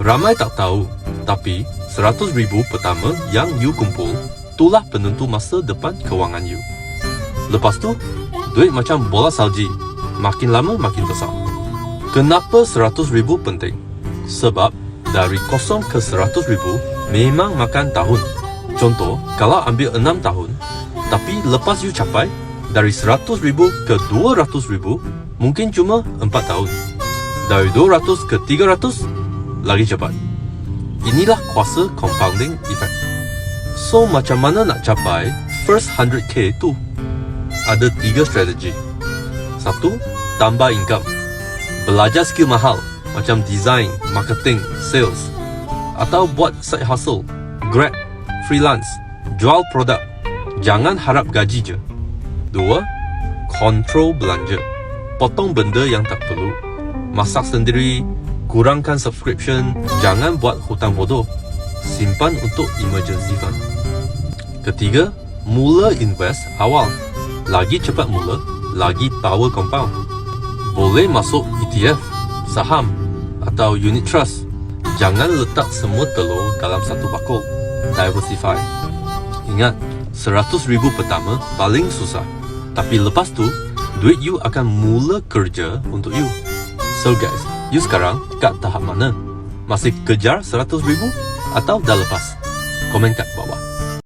Ramai tak tahu, tapi 100 ribu pertama yang you kumpul, itulah penentu masa depan kewangan you. Lepas tu, duit macam bola salji, makin lama makin besar. Kenapa 100 ribu penting? Sebab dari kosong ke 100 ribu memang makan tahun. Contoh, kalau ambil 6 tahun, tapi lepas you capai, dari 100 ribu ke 200 ribu, mungkin cuma 4 tahun. Dari 200 ke 300, lagi cepat. Inilah kuasa compounding effect. So, macam mana nak capai first 100k tu? Ada tiga strategi. Satu, tambah income. Belajar skill mahal macam design, marketing, sales. Atau buat side hustle, grab, freelance, jual produk. Jangan harap gaji je. Dua, control belanja. Potong benda yang tak perlu. Masak sendiri, kurangkan subscription, jangan buat hutang bodoh. Simpan untuk emergency fund. Ketiga, mula invest awal. Lagi cepat mula, lagi power compound. Boleh masuk ETF, saham atau unit trust. Jangan letak semua telur dalam satu bakul. Diversify. Ingat, 100 ribu pertama paling susah. Tapi lepas tu, duit you akan mula kerja untuk you. So guys, you sekarang kat tahap mana? Masih kejar 100 ribu? Atau dah lepas? Komen kat bawah.